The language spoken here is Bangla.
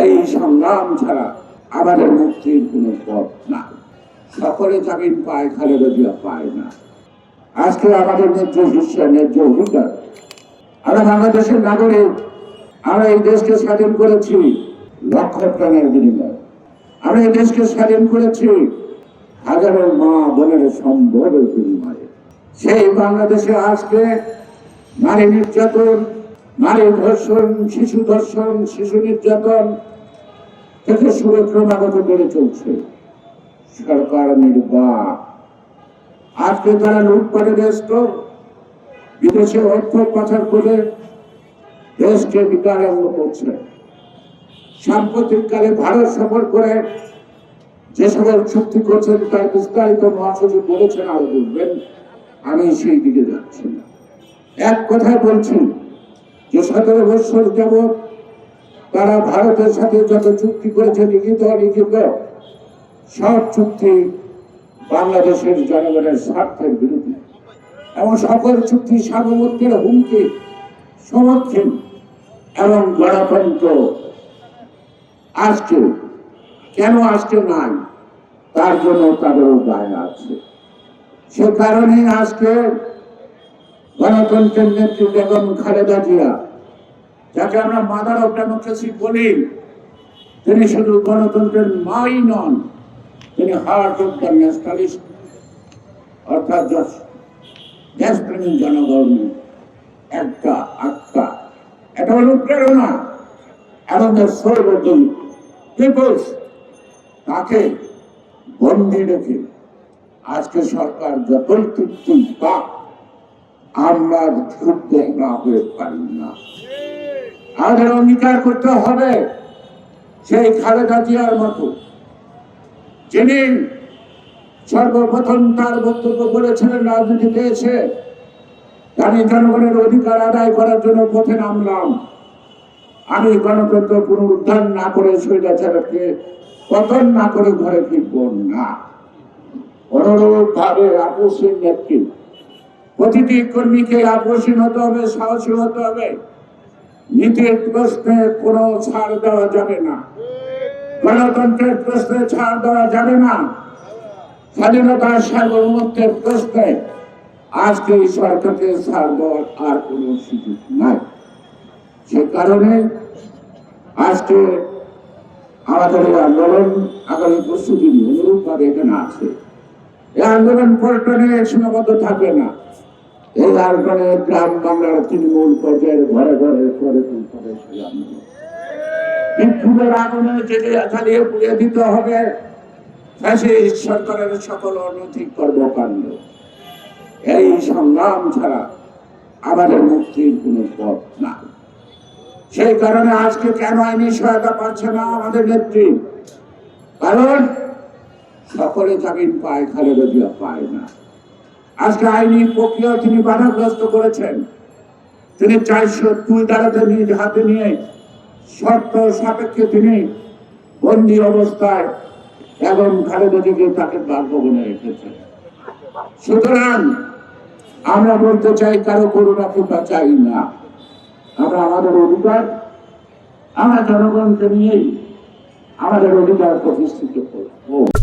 এই সংগ্রাম ছাড়া আমাদের মুক্তির কোনো পথ না। সকলে জামিন পায় খালেদা জিয়া পায় না। আজকে আমাদের ন্যায্য শিষ্য ন্যায্য অধিকার, আমরা বাংলাদেশের নাগরিক, আমরা এই দেশকে স্বাধীন করেছি লক্ষ প্রাণের বিনিময়ে। আমরা এই দেশকে স্বাধীন করেছি হাজারো মা বোনের সম্ভবের বিনিময়ে। সেই বাংলাদেশে আজকে নারী নির্যাতন নারী ধর্ষণ, শিশু ধর্ষণ, শিশু নির্যাতন থেকে সুরে ক্রমাগত বেড়ে চলছে। সরকার নির্বাক। আজকে তারা লুটপাটে ব্যস্ত। বিদেশে অর্থ পাচার করে দেশকে বিকারাঙ্গ করছে। সাম্প্রতিক কালে ভারত সফর করে যে সকল চুক্তি করছেন, তার বিস্তারিত মহাসচিব বলেছেন, আরও বলবেন, আমি সেই দিকে যাচ্ছি না। এক কথায় বলছি যে সতেরো বছর যাবৎ তারা ভারতের সাথে যত চুক্তি করেছে, লিখিত অলিখিত, সব চুক্তি বাংলাদেশের জনগণের স্বার্থের বিরুদ্ধে। এবং সকল চুক্তি সার্বভৌমত্বের হুমকি, সমর্থন এবং গণতন্ত্র আজকে, কেন আজকে নাই? তার জন্য তাদেরও দায় আছে। সে কারণে আজকে গণতন্ত্রের নেত্রী বেগম খালেদা জিয়া যাকে আমরা মাদার অফ ডেমোক্রেসি বলি, তিনি শুধু গণতন্ত্রের মাই নন, তিনি হার্ট অফ দ্য ন্যাশনালিস্ট অর্থাৎ দেশপ্রেমী জনগণ, একটা আত্মা। এটা হল প্রেরণা। এবং সর্বজন পিপলস তাকে বন্দি রেখে আজকে সরকার যতই তৃপ্তি পাক আমরা ক্ষুব্ধ না হয়ে পারি না। আমাদের অঙ্গীকার করতে হবে সেই খালেদা জিয়ার মতো। যিনি সর্বপ্রথম তার বক্তব্য বলেছিলেন, রাজনীতিতে এসে আমি জনগণের অধিকার আদায় করার জন্য পথে নামলাম। আমি গণতন্ত্র পুনরুদ্ধার না করে স্বৈরাচারকে পতন না করে ঘরে ফিরব না। অনুরূপ ভাবে আপোষের নেতৃত্ব। প্রতিটি কর্মীকে আপোষহীন হতে হবে, সাহসী হতে হবে। নীতির প্রশ্নে কোনো ছাড় দেওয়া যাবে না। গণতন্ত্রের প্রশ্নে ছাড় দেওয়া যাবে না। স্বাধীনতার সার্বভৌমত্বের প্রশ্নে আজকে এই সরকারকে ছাড় দেওয়ার আর কোনো সুযোগ নাই। সে কারণে আজকে আমাদের এই আন্দোলন আগামী পরশু দিন অনুরূপ ভাবে এখানে আছে। এই আন্দোলন পল্টনে সীমাবদ্ধ থাকবে না। এই আন্দোলনে গ্রাম বাংলার তৃণমূল পর্যায়ের ঘরে ঘরে হবে বিক্ষোভের আগুনে যদি জ্বালিয়ে পুড়িয়ে দিতে হবে সরকারের সকল অনৈতিক কর্মকাণ্ড। এই সংগ্রাম ছাড়া আমাদের মুক্তির কোনো পথ না সেই কারণে আজকে কেন আইনি সহায়তা পাচ্ছে না আমাদের নেত্রী? কারণ সকলে জামিন পায়, খালেদা জিয়া পায় না। আজকে আইনি প্রক্রিয়া তিনি বাধাগ্রস্ত করেছেন। তিনি চারশো দুই দাঁড়াতে নিজ হাতে নিয়ে, শর্ত সাপেক্ষে তিনি বন্দি অবস্থায় এবং খালেদা জিকে তাকে বাসভবনে রেখেছেন। সুতরাং আমরা বলতে চাই, কারও করুণা কৃপা চাই না। আমরা আমাদের অধিকার, আমরা জনগণকে নিয়েই আমাদের অধিকার প্রতিষ্ঠিত করব।